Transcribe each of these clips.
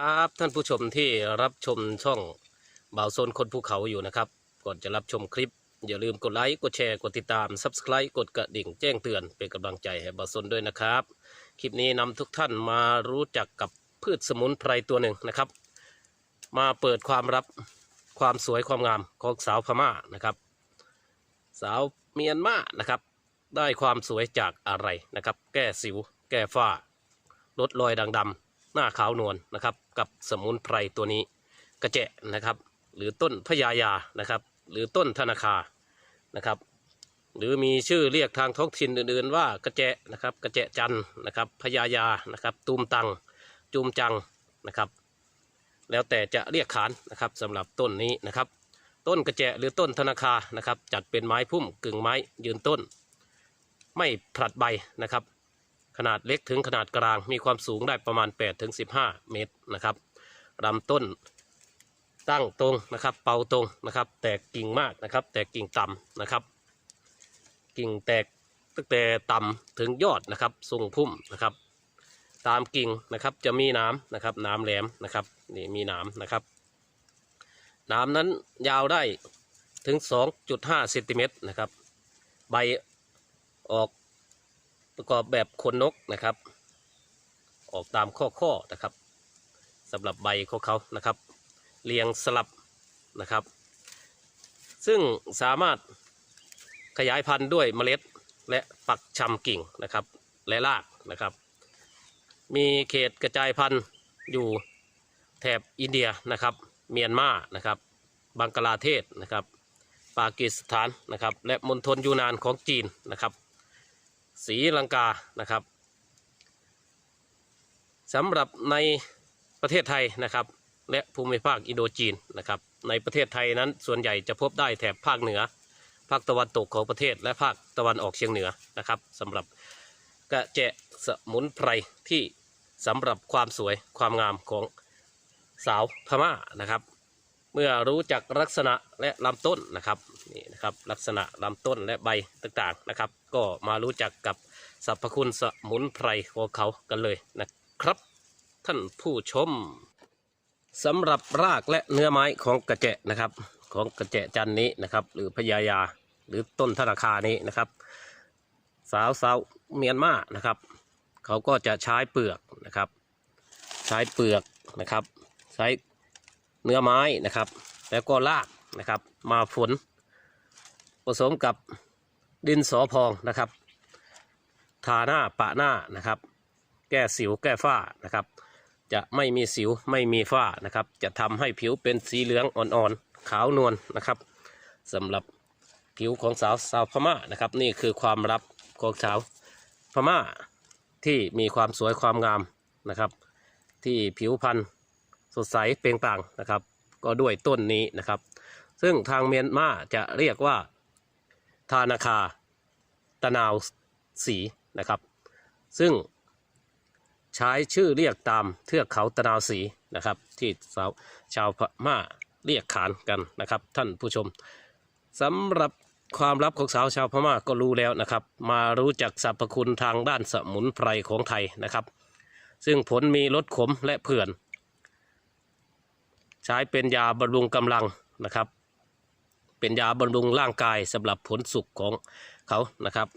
ครับท่านผู้ชมที่รับชมช่องบ่าวโซนคนภูเขาอยู่นะครับ ก่อนจะรับชมคลิป อย่าลืมกดไลค์กดแชร์กดติดตาม Subscribe กดกระดิ่งแจ้งเตือนเป็นกำลังใจให้บ่าวโซนด้วยนะครับ คลิปนี้นำทุกท่านมารู้จักกับพืชสมุนไพรตัวหนึ่งนะครับ มาเปิดความรับความสวยความงามของสาวพม่านะครับ สาวเมียนมานะครับ ได้ความสวยจากอะไรนะครับ แก้สิว แก้ฝ้าลดรอยด่างดำ หน้าขาวนวลนะครับ กับสมุนไพรตัวนี้กระเจะนะครับ หรือต้นพญายานะครับ หรือต้นธนาคานะครับ หรือมีชื่อเรียกทางท้องถิ่นอื่นๆ ว่ากระเจะนะครับ กระเจะจันนะครับพญายานะครับตูมตังจูมจังนะครับ แล้วแต่จะเรียกขานนะครับสำหรับต้นนี้นะครับ ต้นกระเจะหรือต้นธนาคานะครับ จัดเป็นไม้พุ่มกึ่งไม้ยืนต้น ไม่ผลัดใบนะครับ ขนาดเล็กถึงขนาดกลาง มีความสูงได้ประมาณ 8 ถึง 15 เมตรนะครับลำต้นตั้งตรงนะครับ เป่าตรงนะครับ แตกกิ่งมากนะครับ แตกกิ่งต่ำนะครับ กิ่งแตกตั้งแต่ต่ำถึงยอดนะครับทรงพุ่มนะครับ ตามกิ่งนะครับจะมีหน้ำนะครับหน้ำแหลมนะครับนี่มีหน้ำนะครับหน้ำนั้นยาวได้ถึง 2.5เซนติเมตรนะครับ ใบออก ประกอบแบบขนนกนะครับ ออกตามข้อข้อๆนะครับสำหรับใบของเขานะครับ เรียงสลับนะครับ ซึ่งสามารถขยายพันธุ์ด้วยเมล็ดและปักชำกิ่งนะครับ และรากนะครับ มีเขตกระจายพันธุ์อยู่แถบอินเดียนะครับ เมียนมานะครับ บังกลาเทศนะครับ ปากีสถานนะครับ และมณฑลยูนานของจีนนะครับ ศรีลังกานะครับสำหรับในประเทศไทยนะครับ และภูมิภาคอินโดจีนนะครับ ในประเทศไทยนั้นส่วนใหญ่จะพบได้แถบภาคเหนือ ภาคตะวันตกของประเทศและภาคตะวันออกเฉียงเหนือนะครับสำหรับกระเจะสมุนไพรที่สำหรับความสวยความงามของสาวพม่านะครับ เมื่อรู้จักลักษณะและลำต้นนะครับนี่นะครับลักษณะลำต้นและใบต่างๆนะครับ ก็มารู้จักกับสรรพคุณสมุนไพรของเขากันเลยนะครับ ท่านผู้ชมสำหรับรากและเนื้อไม้ของกระเจะนะครับ ของกระเจะจันนี้นะครับ หรือพญายาหรือต้นธนาคานี้นะครับ สาวสาวเมียนมานะครับ เขาก็จะใช้เปลือกนะครับ ใช้เปลือกนะครับ ใช้ เนื้อไม้นะครับ แล้วก็รากนะครับ มาฝนผสมกับดินสอพองนะครับ ทาหน้าปะหน้านะครับ แก้สิวแก้ฝ้านะครับ จะไม่มีสิวไม่มีฝ้านะครับ จะทำให้ผิวเป็นสีเหลืองอ่อนๆ ขาวนวลนะครับสำหรับผิวของสาวสาวพม่านะครับ นี่คือความลับของสาวพม่าที่มีความสวยความงามนะครับ ที่ผิวพรรณ สดใสเปล่งปลั่งนะครับ ก็ด้วยต้นนี้นะครับ ซึ่งทางเมียนมาจะเรียกว่าทานาคาตะนาวสีนะครับ ซึ่งใช้ชื่อเรียกตามเทือกเขาตะนาวสีนะครับ ที่สาวชาวพม่าเรียกขานกันนะครับ ท่านผู้ชมสำหรับความลับของสาวชาวพม่าก็รู้แล้วนะครับ มารู้จักสรรพคุณทางด้านสมุนไพรของไทยนะครับ ซึ่งผลมีลดขมและเผื่อน ใช้เป็นยาบำรุงกำลังนะครับ เป็นยาบำรุงร่างกายสำหรับผลสุขของเขานะครับ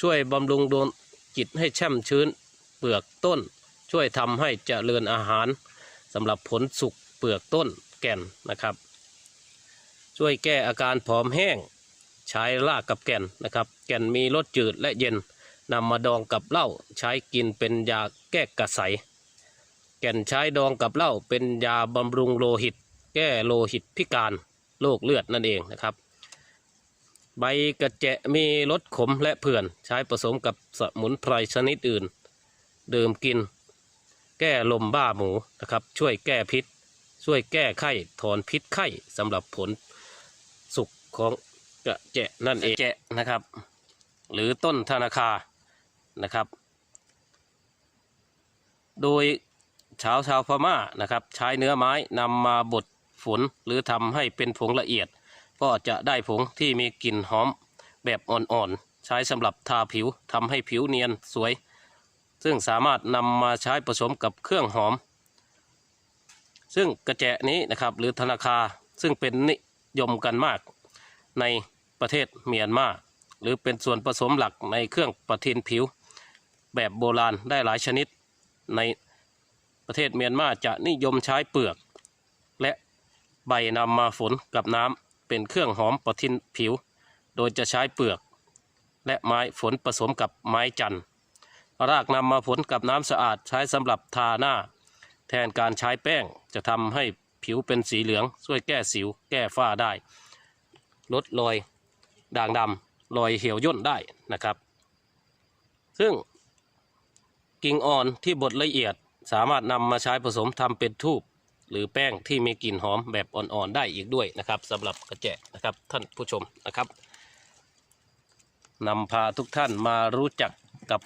ช่วยบำรุงดวงจิตให้แช่มชื้นเปลือกต้น ช่วยทำให้เจริญอาหารสำหรับผลสุกเปลือกต้นแก่นนะครับ ช่วยแก้อาการผอมแห้งใช้รากกับแก่นนะครับ แก่นมีรสจืดและเย็นนำมาดองกับเหล้าใช้กินเป็นยาแก้กระใส แก่นใช้ดองกับเหล้าเป็นยาบำรุงโลหิต แก้โลหิตพิการโรคเลือดนั่นเองนะครับ ใบกระเจะมีรสขมและเผื่อนใช้ผสมกับสมุนไพรชนิดอื่น ดื่มกิน แก้ลมบ้าหมูนะครับ ช่วยแก้พิษ ช่วยแก้ไข้ถอนพิษไข้สำหรับผลสุขของกระเจะนั่นเองเจะนะครับ หรือต้นธนาคานะครับ โดย ชาวชาวพม่านะครับใช้เนื้อไม้นำมาบดฝนหรือทำให้เป็นผงละเอียด ก็จะได้ผงที่มีกลิ่นหอมแบบอ่อนๆ ใช้สำหรับทาผิวทำให้ผิวเนียนสวย ซึ่งสามารถนำมาใช้ผสมกับเครื่องหอม ซึ่งกระแจนี้นะครับหรือธนาคาซึ่งเป็นนิยมกันมากในประเทศเมียนมาหรือเป็นส่วนผสมหลักในเครื่องประทินผิว แบบโบราณได้หลายชนิดใน ประเทศเมียนมาจะนิยมใช้เปลือก และใบนำมาฝนกับน้ำเป็นเครื่องหอมประทินผิว โดยจะใช้เปลือก และไม้ฝนผสมกับไม้จันทร์รากนำมาผลกับน้ำสะอาดใช้สำหรับทาหน้า แทนการใช้แป้งจะทำให้ผิวเป็นสีเหลือง ช่วยแก้สิว แก้ฝ้าได้ ลดรอยด่างดำรอยเหี่ยวย่นได้นะครับ ซึ่งกิ่งอ่อนที่บดละเอียด สามารถนำมาใช้ผสมทำเป็นทูบหรือแป้งที่มีกลิ่นหอมแบบอ่อนๆได้อีกด้วยนะครับสำหรับกระแจนะครับท่านผู้ชมนะครับนำพาทุกท่านมารู้จักกับ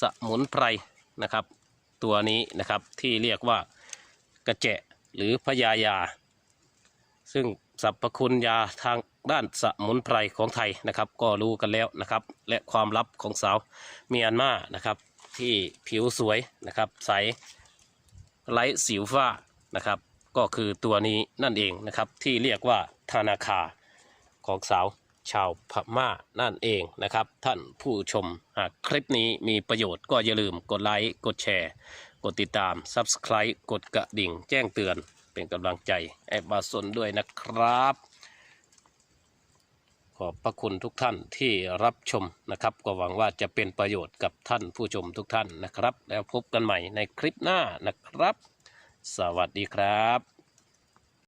สมุนไพรนะครับ ตัวนี้นะครับที่เรียกว่ากระแจะหรือพญายา ซึ่งสรรพคุณยาทางด้านสมุนไพรของไทยนะครับ ก็รู้กันแล้วนะครับ และความลับของสาวเมียนมานะครับ ที่ผิวสวยนะครับ ใสไร้สิวฝ้านะครับ ก็คือตัวนี้นั่นเองนะครับ ที่เรียกว่าธนาคาของสาวชาวพม่านั่นเองนะครับ ท่านผู้ชมหากคลิปนี้มีประโยชน์ก็อย่าลืมกดไลค์ กดแชร์ กดติดตาม Subscribe กดกระดิ่งแจ้งเตือนเป็นกำลังใจแอบบาสนด้วยนะครับ อบพระคุณทุกท่านที่รับชมนะครับ ก็หวังว่าจะเป็นประโยชน์กับท่านผู้ชมทุกท่านนะครับ แล้วพบกันใหม่ในคลิปหน้านะครับ สวัสดีครับ